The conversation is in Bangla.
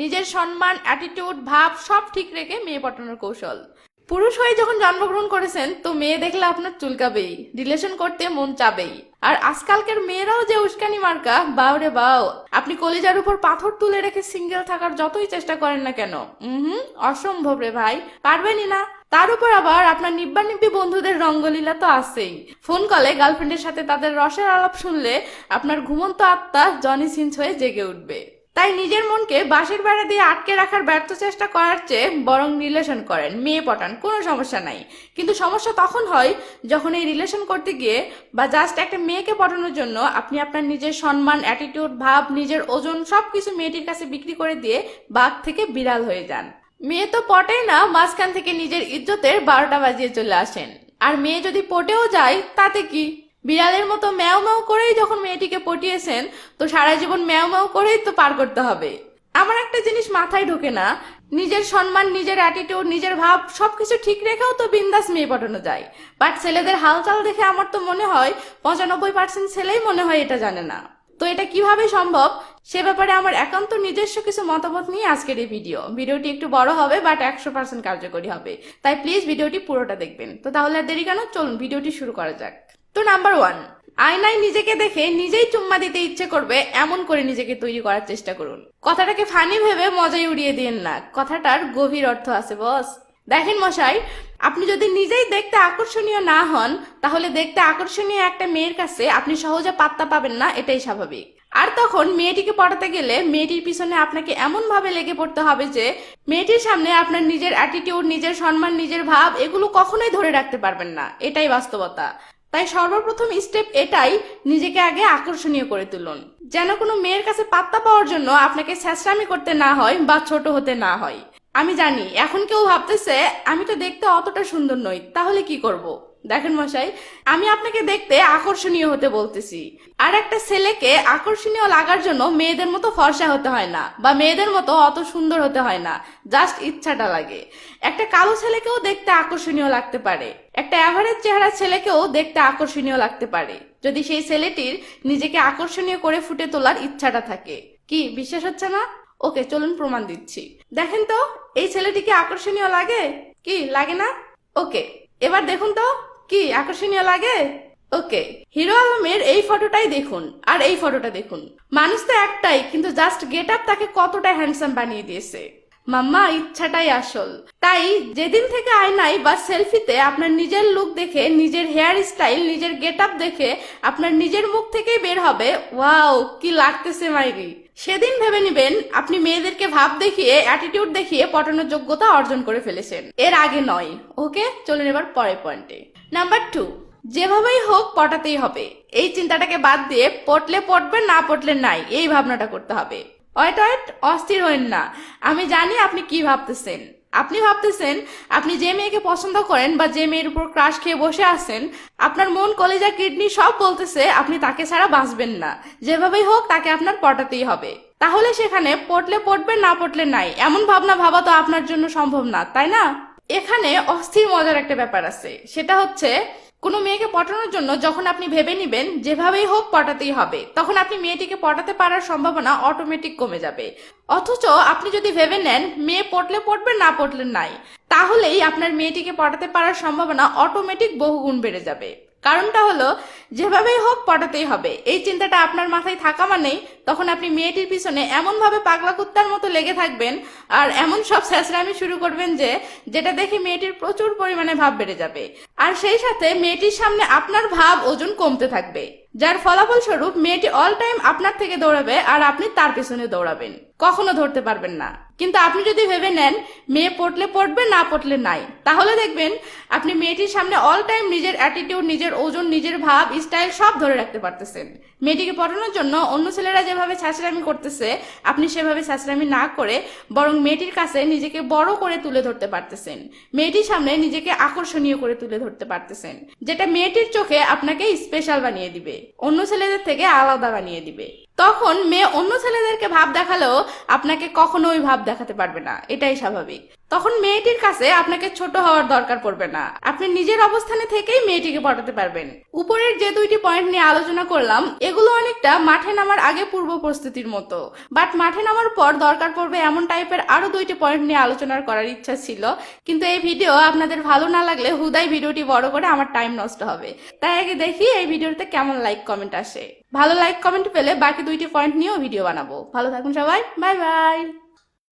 নিজের সম্মান অ্যাটিটিউড ভাব সব ঠিক রেখে মেয়ে পটানোর কৌশল। পুরুষ হয়ে যখন জন্মগ্রহণ করেছেন, তো মেয়ে দেখলে আপনার চুলকাবেই রিলেশন করতে মন চাবেই। আর আজকালকার মেয়েরাও যে উস্কানি মার্কা বাও রে বাও আপনি কলিজার উপর পাথর তুলে রেখে সিঙ্গেল থাকার যতই চেষ্টা করেন না কেন হুম অসম্ভব রে ভাই, পারবেনই না। তার উপর আবার আপনার নিব্বা নিব্বি বন্ধুদের রঙ্গলীলা তো আছেই। ফোন কলে গার্লফ্রেন্ডের সাথে তাদের রসের আলাপ শুনলে আপনার ঘুমন্ত আত্মা জনি সিন্স হয়ে জেগে উঠবে। তাই নিজের মনকে বাঁশের বেড়া দিয়ে আটকে রাখার ব্যর্থ চেষ্টা করার চেয়ে বরং রিলেশন করেন। মেয়ে পটান, কোনো সমস্যা নাই। কিন্তু সমস্যা তখন হয় যখন এই রিলেশন করতে গিয়ে বা জাস্ট একটা মেয়েকে পটানোর জন্য আপনি আপনার নিজের সম্মান অ্যাটিটিউড ভাব, নিজের ওজন সব কিছু মেয়েটির কাছে বিক্রি করে দিয়ে বাঘ থেকে বিড়াল হয়ে যান। মেয়ে তো পটেই না, মাঝখান থেকে নিজের ইজ্জতের বারোটা বাজিয়ে চলে আসেন। আর মেয়ে যদি পটেও যায়, তাতে কি? বিড়ালের মতো ম্যাও ম্যাও করেই যখন মেয়েটিকে পটিয়েছেন, তো সারা জীবন ম্যাও ম্যাও করেই তো পার করতে হবে। আমার একটা জিনিস মাথায় ঢোকে না, নিজের সম্মান, নিজের অ্যাটিটিউড নিজের ভাব, সবকিছু ঠিক রেখেও তো বিন্দাস মেয়ে পটানো যায়। বাট ছেলেদের হালচাল দেখে আমার তো মনে হয় পঁচানব্বই পার্সেন্ট ছেলেই মনে হয় এটা জানে না। তো এটা কীভাবে সম্ভব? সে ব্যাপারে আমার একান্ত নিজস্ব কিছু মতামত নিয়ে আজকের এই ভিডিও ভিডিওটি একটু বড় হবে বাট একশো পার্সেন্ট কার্যকরী হবে। তাই প্লিজ ভিডিওটি পুরোটা দেখবেন। তো তাহলে আর দেরি কেন? চলুন, ভিডিওটি শুরু করা যাক। তো নাম্বার ওয়ান আয়নায় নিজেকে দেখে নিজেই চুম্মা দিতে ইচ্ছে করবে এমন করে নিজেকে তৈরি করার চেষ্টা করুন। কথাটাকে ফানি ভেবে মজাই উড়িয়ে দিয়েন না। কথাটার গভীর অর্থ আছে বস দেখেন মশাই, আপনি যদি নিজেই দেখতে আকর্ষণীয় না হন, তাহলে দেখতে আকর্ষণীয় একটা মেয়ের কাছে আপনি সহজে পাত্তা পাবেন না, এটাই স্বাভাবিক। আর তখন মেয়েটিকে পড়াতে গেলে মেয়েটির পিছনে আপনাকে এমন ভাবে লেগে পড়তে হবে যে, মেয়েটির সামনে আপনার নিজের অ্যাটিটিউড নিজের সম্মান, নিজের ভাব, এগুলো কখনোই ধরে রাখতে পারবেন না। এটাই বাস্তবতা। তাই সর্বপ্রথম স্টেপ এটাই, নিজেকে আগে আকর্ষণীয় করে তুলুন যেন কোনো মেয়ের কাছে পাত্তা পাওয়ার জন্য আপনাকে স্যাঁচরামি করতে না হয় বা ছোট হতে না হয় আমি জানি, এখন কেউ ভাবতেছে, আমি তো দেখতে অতটা সুন্দর নই, তাহলে কি করব। দেখেন মশাই, আমি আপনাকে দেখতে আকর্ষণীয় হতে বলতেছি। আর একটা ছেলেকে আকর্ষণীয় লাগার জন্য মেয়েদের মতো ফর্সা হতে হয় না, বা মেয়েদের মতো অত সুন্দর হতে হয় না জাস্ট ইচ্ছাটা লাগে। একটা কালো ছেলেকেও দেখতে আকর্ষণীয় লাগতে পারে, একটা অ্যাভারেজ চেহারা ছেলেকেও দেখতে আকর্ষণীয় লাগতে পারে। যদি সেই ছেলেটির নিজেকে আকর্ষণীয় করে ফুটে তোলার ইচ্ছাটা থাকে, কি বিশ্বাস হচ্ছে না? ওকে, চলুন প্রমাণ দিচ্ছি। দেখেন তো, এই ছেলেটিকে আকর্ষণীয় লাগে? কি, লাগে না? ওকে, এবার দেখুন তো কি আকর্ষণীয় লাগে? ওকে হিরো আলমের এই ফটোটাই দেখুন, আর এই ফটোটা দেখুন। মানুষ তো একটাই, কিন্তু জাস্ট গেট আপ তাকে কতটা হ্যান্ডসাম বানিয়ে দিয়েছে। মাম্মা, ইচ্ছাটাই আসল। তাই যেদিন থেকে আয়নায় বা সেলফিতে আপনার নিজের লুক দেখে, নিজের হেয়ার স্টাইল নিজের গেট আপ দেখে আপনার নিজের মুখ থেকেই বের হবে ওয়াও কি লাগতেছে মাইরি। সেদিন ভেবে নিবেন, আপনি মেয়েদেরকে ভাব দেখিয়ে অ্যাটিটিউড দেখিয়ে পটানোর যোগ্যতা অর্জন করে ফেলেছেন। এর আগে নয় ওকে চলুন এবার পরের পয়েন্টে নাম্বার টু যেভাবেই হোক পটাতেই হবে। এই চিন্তাটাকে বাদ দিয়ে পটলে পটবে, না পটলে নাই, এই ভাবনাটা করতে হবে। ওয়েট ওয়েট অস্থির হইন না। আমি জানি আপনি কি ভাবতেছেন। আপনি ভাবতেছেন, আপনি যে মেয়েকে পছন্দ করেন বা যে মেয়ের উপর ক্রাশ খেয়ে বসে আছেন, আপনার মন, কলেজা, কিডনি সব বলতেছে আপনি তাকে ছাড়া বাঁচবেন না। যেভাবেই হোক তাকে আপনার পটাতেই হবে। তাহলে সেখানে পটলে পটবে, না পটলে নাই। এমন ভাবনা ভাবা তো আপনার জন্য সম্ভব না, তাই না? এখানে অস্থির মজার একটা ব্যাপার আছে। সেটা হচ্ছে কোনো মেয়েকে পটানোর জন্য যখন আপনি ভেবে নিবেন, যেভাবেই হোক পটাতেই হবে, তখন আপনি মেয়েটিকে পটাতে পারার সম্ভাবনা অটোমেটিক কমে যাবে। অথচ আপনি যদি ভেবে নেন, মেয়ে পটলে পটবে, না পটলে নাই, তাহলেই আপনার মেয়েটিকে পটাতে পারার সম্ভাবনা অটোমেটিক বহুগুণ বেড়ে যাবে। কারণটা হলো, যেভাবেই হোক পটাতেই হবে। এই চিন্তাটা আপনার মাথায় থাকা মানেই তখন আপনি মেয়েটির পিছনে এমনভাবে পাগলা কুত্তার মতো লেগে থাকবেন আর এমন সব স্যাঁচড়ামি শুরু করবেন যে, যেটা দেখে মেয়েটির প্রচুর পরিমাণে ভাব বেড়ে যাবে। আর সেই সাথে মেয়েটির সামনে আপনার ভাব ওজন কমতে থাকবে। যার ফলাফল স্বরূপ মেয়েটি অল টাইম আপনার থেকে দৌড়াবে আর আপনি তার পেছনে দৌড়াবেন। কখনো ধরতে পারবেন না। কিন্তু আপনি যদি ভেবে নেন, মেয়ে পটলে পড়বে, না পটলে নাই। তাহলে দেখবেন, আপনি মেয়েটির সামনে অল টাইম নিজের অ্যাটিটিউড নিজের ওজন, নিজের ভাব স্টাইল সব ধরে রাখতে পারতেছেন। মেয়েটিকে পটানোর জন্য অন্য ছেলেরা যেভাবে ছাঁচড়ামি করতেছে, আপনি সেভাবে ছাঁচড়ামি না করে বরং মেয়েটির কাছে নিজেকে বড় করে তুলে ধরতে পারতেছেন। মেয়েটির সামনে নিজেকে আকর্ষণীয় করে তুলে ধরতে পারতেছেন, যেটা মেয়েটির চোখে আপনাকে স্পেশাল বানিয়ে দিবে। অন্য ছেলেদের থেকে আলাদা বানিয়ে দিবে। তখন মেয়ে অন্য ছেলেদেরকে ভাব দেখালেও আপনাকে কখনো ওই ভাব দেখাতে পারবে না। এটাই স্বাভাবিক। তখন মেয়েটির কাছে আপনাকে ছোট হওয়ার দরকার পড়বে না। আপনি নিজের অবস্থানে থেকেই মেয়েটিকে পটাতে পারবেন। উপরের যে দুইটি পয়েন্ট নিয়ে আলোচনা করলাম, এগুলো অনেকটা মাঠে নামার আগে পূর্ব প্রস্তুতির মতো। বাট মাঠে নামার পর দরকার পড়বে এমন টাইপের আরও দুইটি পয়েন্ট নিয়ে আলোচনা করার ইচ্ছা ছিল। কিন্তু এই ভিডিও আপনাদের ভালো না লাগলে হুদাই ভিডিওটি বড় করে আমার টাইম নষ্ট হবে। তাই আগে দেখি এই ভিডিওতে কেমন লাইক কমেন্ট আসে। ভালো লাইক কমেন্ট পেলে বাকি দুইটি পয়েন্ট নিয়েও ভিডিও বানাবো। ভালো থাকুন সবাই। Bye bye.